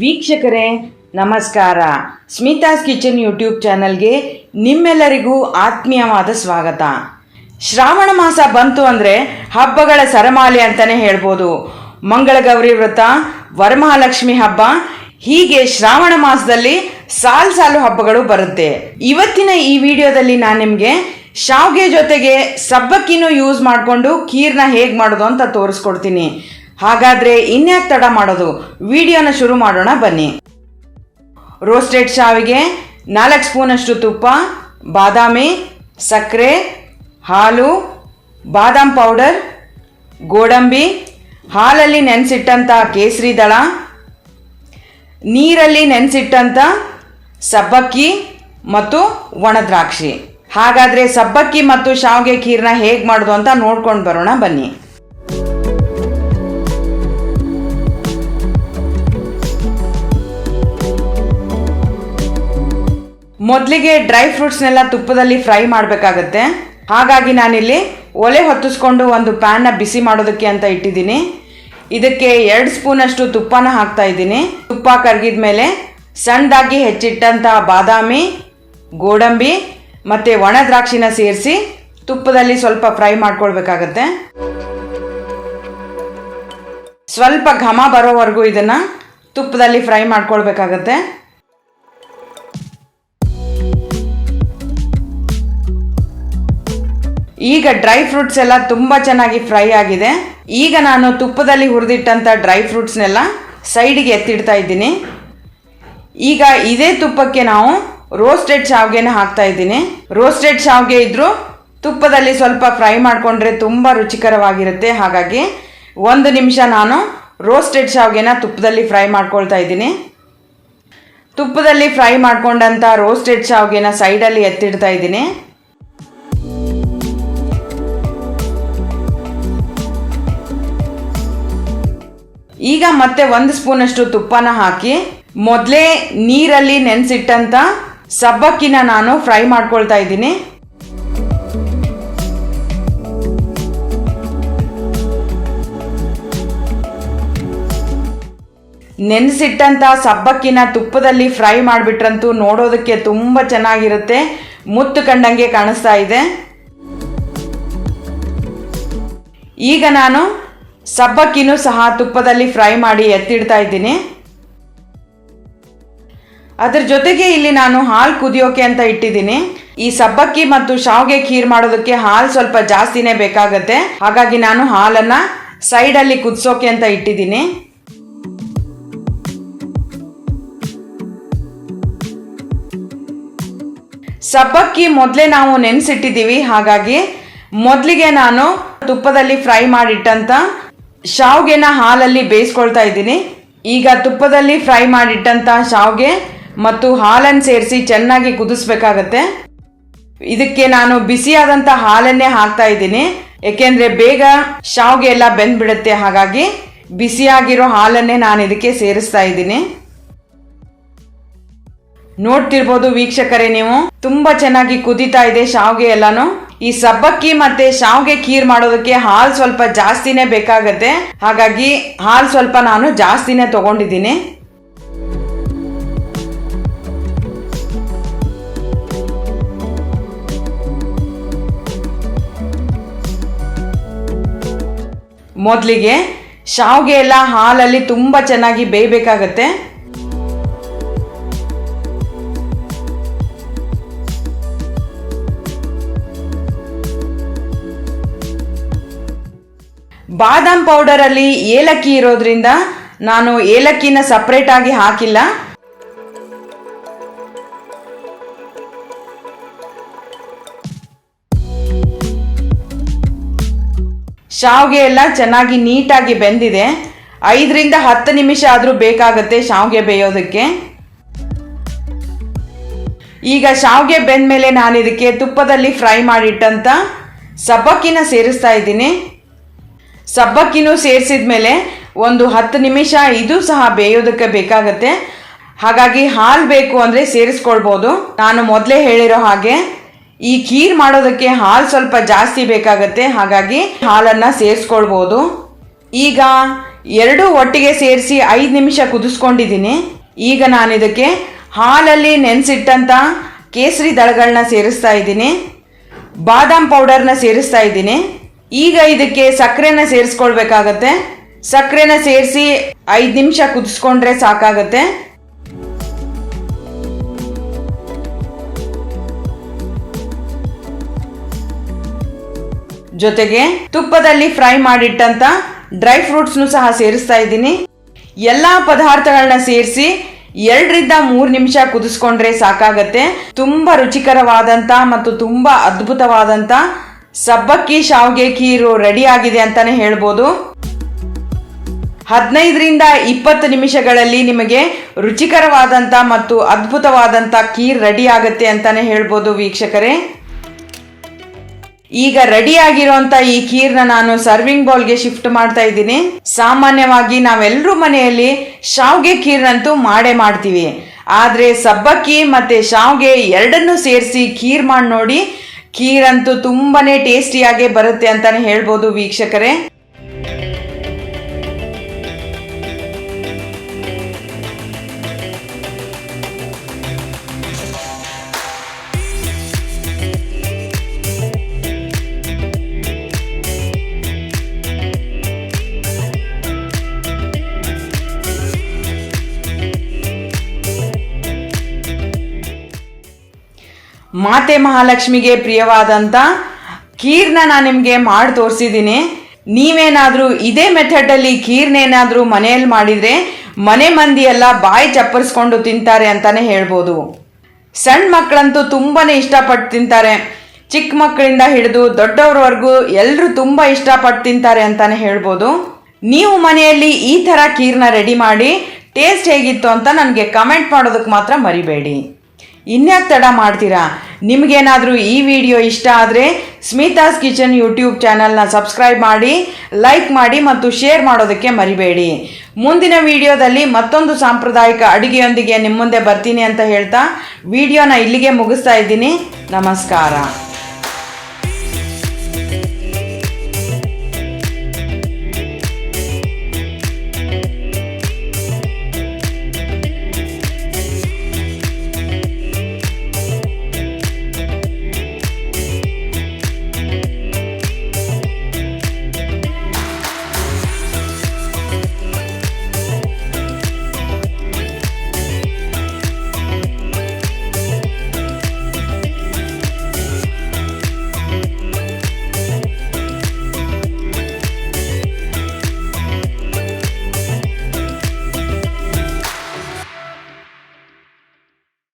ವೀಕ್ಷಕರೇ, ನಮಸ್ಕಾರ. Smitha's kitchen YouTube ಚಾನಲ್ಗೆ ನಿಮ್ಮೆಲ್ಲರಿಗೂ ಆತ್ಮೀಯವಾದ ಸ್ವಾಗತ. ಶ್ರಾವಣ ಮಾಸ ಬಂತು ಅಂದರೆ ಹಬ್ಬಗಳ ಸರಮಾಲೆ ಅಂತಲೇ ಹೇಳ್ಬೋದು. ಮಂಗಳಗೌರಿ ವ್ರತ, ವರಮಹಾಲಕ್ಷ್ಮಿ ಹಬ್ಬ, ಹೀಗೆ ಶ್ರಾವಣ ಮಾಸದಲ್ಲಿ ಸಾಲು ಸಾಲು ಹಬ್ಬಗಳು ಬರುತ್ತೆ. ಇವತ್ತಿನ ಈ ವಿಡಿಯೋದಲ್ಲಿ ನಾನು ನಿಮಗೆ ಶಾವ್ಗೆ ಜೊತೆಗೆ ಸಬ್ಬಕ್ಕಿನೂ ಯೂಸ್ ಮಾಡಿಕೊಂಡು ಖೀರ್ನ ಹೇಗೆ ಮಾಡೋದು ಅಂತ ತೋರಿಸ್ಕೊಡ್ತೀನಿ. ಹಾಗಾದರೆ ಇನ್ಯಾಕೆ ತಡ ಮಾಡೋದು? ವಿಡಿಯೋನ ಶುರು ಮಾಡೋಣ, ಬನ್ನಿ. ರೋಸ್ಟೆಡ್ ಶಾವಿಗೆ ನಾಲ್ಕು ಸ್ಪೂನಷ್ಟು ತುಪ್ಪ, ಬಾದಾಮಿ, ಸಕ್ಕರೆ, ಹಾಲು, ಬಾದಾಮ್ ಪೌಡರ್, ಗೋಡಂಬಿ, ಹಾಲಲ್ಲಿ ನೆನೆಸಿಟ್ಟಂಥ ಕೇಸರಿ ದಳ, ನೀರಲ್ಲಿ ನೆನೆಸಿಟ್ಟಂಥ ಸಬ್ಬಕ್ಕಿ ಮತ್ತು ಒಣದ್ರಾಕ್ಷಿ. ಹಾಗಾದರೆ ಸಬ್ಬಕ್ಕಿ ಮತ್ತು ಶಾವಿಗೆ ಖೀರ್ನ ಹೇಗೆ ಮಾಡೋದು ಅಂತ ನೋಡ್ಕೊಂಡು ಬರೋಣ, ಬನ್ನಿ. ಮೊದಲಿಗೆ ಡ್ರೈ ಫ್ರೂಟ್ಸ್ನೆಲ್ಲ ತುಪ್ಪದಲ್ಲಿ ಫ್ರೈ ಮಾಡಬೇಕಾಗತ್ತೆ. ಹಾಗಾಗಿ ನಾನಿಲ್ಲಿ ಒಲೆ ಹೊತ್ತಿಸ್ಕೊಂಡು ಒಂದು ಪ್ಯಾನ್ನ ಬಿಸಿ ಮಾಡೋದಕ್ಕೆ ಅಂತ ಇಟ್ಟಿದ್ದೀನಿ. ಇದಕ್ಕೆ ಎರಡು ಸ್ಪೂನಷ್ಟು ತುಪ್ಪನ ಹಾಕ್ತಾ ಇದ್ದೀನಿ. ತುಪ್ಪ ಕರಗಿದ ಮೇಲೆ ಸಣ್ಣದಾಗಿ ಹೆಚ್ಚಿಟ್ಟಂತಹ ಬಾದಾಮಿ, ಗೋಡಂಬಿ ಮತ್ತು ಒಣ ದ್ರಾಕ್ಷಿನ ಸೇರಿಸಿ ತುಪ್ಪದಲ್ಲಿ ಸ್ವಲ್ಪ ಫ್ರೈ ಮಾಡ್ಕೊಳ್ಬೇಕಾಗತ್ತೆ. ಸ್ವಲ್ಪ ಘಮ ಬರೋವರೆಗೂ ಇದನ್ನು ತುಪ್ಪದಲ್ಲಿ ಫ್ರೈ ಮಾಡ್ಕೊಳ್ಬೇಕಾಗತ್ತೆ. ಈಗ ಡ್ರೈ ಫ್ರೂಟ್ಸ್ ಎಲ್ಲ ತುಂಬ ಚೆನ್ನಾಗಿ ಫ್ರೈ ಆಗಿದೆ. ಈಗ ನಾನು ತುಪ್ಪದಲ್ಲಿ ಹುರಿದಿಟ್ಟಂಥ ಡ್ರೈ ಫ್ರೂಟ್ಸ್ನೆಲ್ಲ ಸೈಡಿಗೆ ಎತ್ತಿಡ್ತಾ ಇದ್ದೀನಿ. ಈಗ ಇದೇ ತುಪ್ಪಕ್ಕೆ ನಾವು ರೋಸ್ಟೆಡ್ ಶಾವ್ಗೆನ ಹಾಕ್ತಾ ಇದ್ದೀನಿ. ರೋಸ್ಟೆಡ್ ಶಾವ್ಗೆ ಇದ್ದರೂ ತುಪ್ಪದಲ್ಲಿ ಸ್ವಲ್ಪ ಫ್ರೈ ಮಾಡಿಕೊಂಡ್ರೆ ತುಂಬ ರುಚಿಕರವಾಗಿರುತ್ತೆ. ಹಾಗಾಗಿ ಒಂದು ನಿಮಿಷ ನಾನು ರೋಸ್ಟೆಡ್ ಶಾವ್ಗೆನ ತುಪ್ಪದಲ್ಲಿ ಫ್ರೈ ಮಾಡ್ಕೊಳ್ತಾ ಇದ್ದೀನಿ. ತುಪ್ಪದಲ್ಲಿ ಫ್ರೈ ಮಾಡ್ಕೊಂಡಂತ ರೋಸ್ಟೆಡ್ ಶಾವ್ಗೆನ ಸೈಡಲ್ಲಿ ಎತ್ತಿಡ್ತಾ ಇದ್ದೀನಿ. ಈಗ ಮತ್ತೆ ಒಂದು ಸ್ಪೂನಷ್ಟು ತುಪ್ಪನ ಹಾಕಿ ಮೊದಲೇ ನೀರಲ್ಲಿ ನೆನೆಸಿಟ್ಟಂತ ಸಬ್ಬಕ್ಕಿನ ನಾನು ಫ್ರೈ ಮಾಡ್ಕೊಳ್ತಾ ಇದ್ದೀನಿ. ನೆನೆಸಿಟ್ಟಂತ ಸಬ್ಬಕ್ಕಿನ ತುಪ್ಪದಲ್ಲಿ ಫ್ರೈ ಮಾಡಿಬಿಟ್ರಂತೂ ನೋಡೋದಕ್ಕೆ ತುಂಬ ಚೆನ್ನಾಗಿರುತ್ತೆ. ಮುತ್ತು ಕಂಡಂಗೆ ಕಾಣಿಸ್ತಾ ಇದೆ. ಈಗ ನಾನು ಸಬ್ಬಕ್ಕಿನೂ ಸಹ ತುಪ್ಪದಲ್ಲಿ ಫ್ರೈ ಮಾಡಿ ಎತ್ತಿಡ್ತಾ ಇದ್ದೀನಿ. ಅದ್ರ ಜೊತೆಗೆ ಇಲ್ಲಿ ನಾನು ಹಾಲು ಕುದಿಯೋಕೆ ಅಂತ ಇಟ್ಟಿದ್ದೀನಿ. ಈ ಸಬ್ಬಕ್ಕಿ ಮತ್ತು ಶಾವ್ಗೆ ಖೀರ್ ಮಾಡೋದಕ್ಕೆ ಹಾಲು ಸ್ವಲ್ಪ ಜಾಸ್ತಿನೇ ಬೇಕಾಗತ್ತೆ. ಹಾಗಾಗಿ ನಾನು ಹಾಲನ್ನ ಸೈಡಲ್ಲಿ ಕುದಿಸೋಕೆ ಅಂತ ಇಟ್ಟಿದ್ದೀನಿ. ಸಬ್ಬಕ್ಕಿ ಮೊದಲೇ ನಾವು ನೆನೆಸಿಟ್ಟಿದ್ದೀವಿ. ಹಾಗಾಗಿ ಮೊದಲಿಗೆ ನಾನು ತುಪ್ಪದಲ್ಲಿ ಫ್ರೈ ಮಾಡಿಟ್ಟಂತ ಶಾವ್ಗೆನ ಹಾಲಲ್ಲಿ ಬೇಯಿಸ್ಕೊಳ್ತಾ ಇದ್ದೀನಿ. ಈಗ ತುಪ್ಪದಲ್ಲಿ ಫ್ರೈ ಮಾಡಿಟ್ಟಂಥ ಶಾವ್ಗೆ ಮತ್ತು ಹಾಲನ್ನು ಸೇರಿಸಿ ಚೆನ್ನಾಗಿ ಕುದಿಸ್ಬೇಕಾಗತ್ತೆ. ಇದಕ್ಕೆ ನಾನು ಬಿಸಿಯಾದಂಥ ಹಾಲನ್ನೇ ಹಾಕ್ತಾ ಇದ್ದೀನಿ. ಏಕೆಂದರೆ ಬೇಗ ಶಾವ್ಗೆ ಎಲ್ಲ ಬೆಂದ್ಬಿಡುತ್ತೆ. ಹಾಗಾಗಿ ಬಿಸಿಯಾಗಿರೋ ಹಾಲನ್ನೇ ನಾನು ಇದಕ್ಕೆ ಸೇರಿಸ್ತಾ ಇದ್ದೀನಿ. ನೋಡ್ತಿರ್ಬೋದು ವೀಕ್ಷಕರೇ ನೀವು. ತುಂಬಾ ಚೆನ್ನಾಗಿ ಕುದೀತಾ ಇದೆ ಶಾವ್ಗೆ ಎಲ್ಲಾನು. ಈ ಸಬ್ಬಕ್ಕಿ ಮತ್ತೆ ಶಾವ್ಗೆ ಖೀರ್ ಮಾಡೋದಕ್ಕೆ ಹಾಲು ಸ್ವಲ್ಪ ಜಾಸ್ತಿನೇ ಬೇಕಾಗತ್ತೆ. ಹಾಗಾಗಿ ಹಾಲು ಸ್ವಲ್ಪ ನಾನು ಜಾಸ್ತಿನೇ ತಗೊಂಡಿದ್ದೀನಿ. ಮೊದಲಿಗೆ ಶಾವ್ಗೆ ಎಲ್ಲ ಹಾಲಲ್ಲಿ ತುಂಬ ಚೆನ್ನಾಗಿ ಬೇಯಬೇಕಾಗತ್ತೆ. ಬಾದಾಮ್ ಪೌಡರಲ್ಲಿ ಏಲಕ್ಕಿ ಇರೋದ್ರಿಂದ ನಾನು ಏಲಕ್ಕಿನ ಸಪ್ರೇಟ್ ಆಗಿ ಹಾಕಿಲ್ಲ. ಶಾವ್ಗೆ ಎಲ್ಲ ಚೆನ್ನಾಗಿ ನೀಟಾಗಿ ಬೆಂದಿದೆ. ಐದರಿಂದ ಹತ್ತು ನಿಮಿಷ ಆದರೂ ಬೇಕಾಗುತ್ತೆ ಶಾವ್ಗೆ ಬೇಯೋದಕ್ಕೆ. ಈಗ ಶಾವ್ಗೆ ಬೆಂದ್ಮೇಲೆ ನಾನು ಇದಕ್ಕೆ ತುಪ್ಪದಲ್ಲಿ ಫ್ರೈ ಮಾಡಿಟ್ಟಂತ ಸಬ್ಬಕ್ಕಿನ ಸೇರಿಸ್ತಾ ಇದ್ದೀನಿ. ಸಬ್ಬಕ್ಕಿನೂ ಸೇರಿಸಿದ ಮೇಲೆ ಒಂದು ಹತ್ತು ನಿಮಿಷ ಇದು ಸಹ ಬೇಯೋದಕ್ಕೆ ಬೇಕಾಗತ್ತೆ. ಹಾಗಾಗಿ ಹಾಲು ಬೇಕು ಅಂದರೆ ಸೇರಿಸ್ಕೊಳ್ಬೋದು. ನಾನು ಮೊದಲೇ ಹೇಳಿರೋ ಹಾಗೆ ಈ ಖೀರ್ ಮಾಡೋದಕ್ಕೆ ಹಾಲು ಸ್ವಲ್ಪ ಜಾಸ್ತಿ ಬೇಕಾಗತ್ತೆ. ಹಾಗಾಗಿ ಹಾಲನ್ನು ಸೇರಿಸ್ಕೊಳ್ಬೋದು. ಈಗ ಎರಡು ಒಟ್ಟಿಗೆ ಸೇರಿಸಿ ಐದು ನಿಮಿಷ ಕುದಿಸ್ಕೊಂಡಿದ್ದೀನಿ. ಈಗ ನಾನು ಇದಕ್ಕೆ ಹಾಲಲ್ಲಿ ನೆನೆಸಿಟ್ಟಂಥ ಕೇಸರಿ ದಳಗಳನ್ನ ಸೇರಿಸ್ತಾ ಇದ್ದೀನಿ. ಬಾದಾಮ್ ಪೌಡರ್ನ ಸೇರಿಸ್ತಾ ಇದ್ದೀನಿ. ಈಗ ಇದಕ್ಕೆ ಸಕ್ಕರೆನ ಸೇರಿಸ್ಕೊಳ್ಬೇಕಾಗತ್ತೆ. ಸಕ್ಕರೆನ ಸೇರಿಸಿ ಐದು ನಿಮಿಷ ಕುದಿಸ್ಕೊಂಡ್ರೆ ಸಾಕಾಗತ್ತೆ. ಜೊತೆಗೆ ತುಪ್ಪದಲ್ಲಿ ಫ್ರೈ ಮಾಡಿಟ್ಟಂತ ಡ್ರೈ ಫ್ರೂಟ್ಸ್ನು ಸಹ ಸೇರಿಸ್ತಾ ಇದ್ದೀನಿ. ಎಲ್ಲ ಪದಾರ್ಥಗಳನ್ನ ಸೇರಿಸಿ ಎರಡರಿಂದ ಮೂರು ನಿಮಿಷ ಕುದಿಸ್ಕೊಂಡ್ರೆ ಸಾಕಾಗತ್ತೆ. ತುಂಬ ರುಚಿಕರವಾದಂಥ ಮತ್ತು ತುಂಬ ಅದ್ಭುತವಾದಂಥ ಸಬ್ಬಕ್ಕಿ ಶಾವ್ಗೆ ಖೀರು ರೆಡಿ ಆಗಿದೆ ಅಂತಾನೆ ಹೇಳ್ಬೋದು. ಹದಿನೈದರಿಂದ ಇಪ್ಪತ್ತು ನಿಮಿಷಗಳಲ್ಲಿ ನಿಮಗೆ ರುಚಿಕರವಾದಂಥ ಮತ್ತು ಅದ್ಭುತವಾದಂಥ ಖೀರ್ ರೆಡಿ ಆಗುತ್ತೆ ಅಂತಾನೆ ಹೇಳ್ಬೋದು ವೀಕ್ಷಕರೇ. ಈಗ ರೆಡಿ ಆಗಿರುವಂತ ಈ ಖೀರ್ನ ನಾನು ಸರ್ವಿಂಗ್ ಬೌಲ್ಗೆ ಶಿಫ್ಟ್ ಮಾಡ್ತಾ ಇದ್ದೀನಿ. ಸಾಮಾನ್ಯವಾಗಿ ನಾವೆಲ್ಲರೂ ಮನೆಯಲ್ಲಿ ಶಾವ್ಗೆ ಖೀರ್ನಂತೂ ಮಾಡೇ ಮಾಡ್ತೀವಿ. ಆದರೆ ಸಬ್ಬಕ್ಕಿ ಮತ್ತು ಶಾವ್ಗೆ ಎರಡನ್ನೂ ಸೇರಿಸಿ ಖೀರ್ ಮಾಡಿ ನೋಡಿ ಖೀರ್ ಅಂತೂ ತುಂಬಾನೇ ಟೇಸ್ಟಿಯಾಗಿ ಬರುತ್ತೆ ಅಂತಾನೆ ಹೇಳ್ಬೋದು ವೀಕ್ಷಕರೇ. ಮಾತೆ ಮಹಾಲಕ್ಷ್ಮಿಗೆ ಪ್ರಿಯವಾದಂಥ ಖೀರ್ನ ನಾನು ನಿಮಗೆ ಮಾಡಿ ತೋರಿಸಿದ್ದೀನಿ ನೀವೇನಾದರೂ ಇದೇ ಮೆಥಡಲ್ಲಿ ಖೀರ್ನೇನಾದರೂ ಮನೆಯಲ್ಲಿ ಮಾಡಿದರೆ ಮನೆ ಮಂದಿ ಎಲ್ಲ ಬಾಯಿ ಚಪ್ಪರಿಸ್ಕೊಂಡು ತಿಂತಾರೆ ಅಂತಾನೆ ಹೇಳ್ಬೋದು. ಸಣ್ಣ ಮಕ್ಕಳಂತೂ ತುಂಬಾನೇ ಇಷ್ಟಪಟ್ಟು ತಿಂತಾರೆ. ಚಿಕ್ಕ ಮಕ್ಕಳಿಂದ ಹಿಡಿದು ದೊಡ್ಡವ್ರವರೆಗೂ ಎಲ್ಲರೂ ತುಂಬ ಇಷ್ಟಪಟ್ಟು ತಿಂತಾರೆ ಅಂತಾನೆ ಹೇಳ್ಬೋದು. ನೀವು ಮನೆಯಲ್ಲಿ ಈ ಥರ ಖೀರ್ನ ರೆಡಿ ಮಾಡಿ ಟೇಸ್ಟ್ ಹೇಗಿತ್ತು ಅಂತ ನನಗೆ ಕಮೆಂಟ್ ಮಾಡೋದಕ್ಕೆ ಮಾತ್ರ ಮರಿಬೇಡಿ. ಇನ್ಯಾಕೆ ತಡ ಮಾಡ್ತೀರಾ? ನಿಮಗೇನಾದರೂ ಈ ವಿಡಿಯೋ ಇಷ್ಟ ಆದರೆ ಸ್ಮಿತಾಸ್ ಕಿಚನ್ ಯೂಟ್ಯೂಬ್ ಚಾನಲ್ನ ಸಬ್ಸ್ಕ್ರೈಬ್ ಮಾಡಿ, ಲೈಕ್ ಮಾಡಿ ಮತ್ತು ಶೇರ್ ಮಾಡೋದಕ್ಕೆ ಮರಿಬೇಡಿ. ಮುಂದಿನ ವಿಡಿಯೋದಲ್ಲಿ ಮತ್ತೊಂದು ಸಾಂಪ್ರದಾಯಿಕ ಅಡುಗೆಯೊಂದಿಗೆ ನಿಮ್ಮ ಮುಂದೆ ಬರ್ತೀನಿ ಅಂತ ಹೇಳ್ತಾ ವಿಡಿಯೋನ ಇಲ್ಲಿಗೆ ಮುಗಿಸ್ತಾ ಇದ್ದೀನಿ. ನಮಸ್ಕಾರ.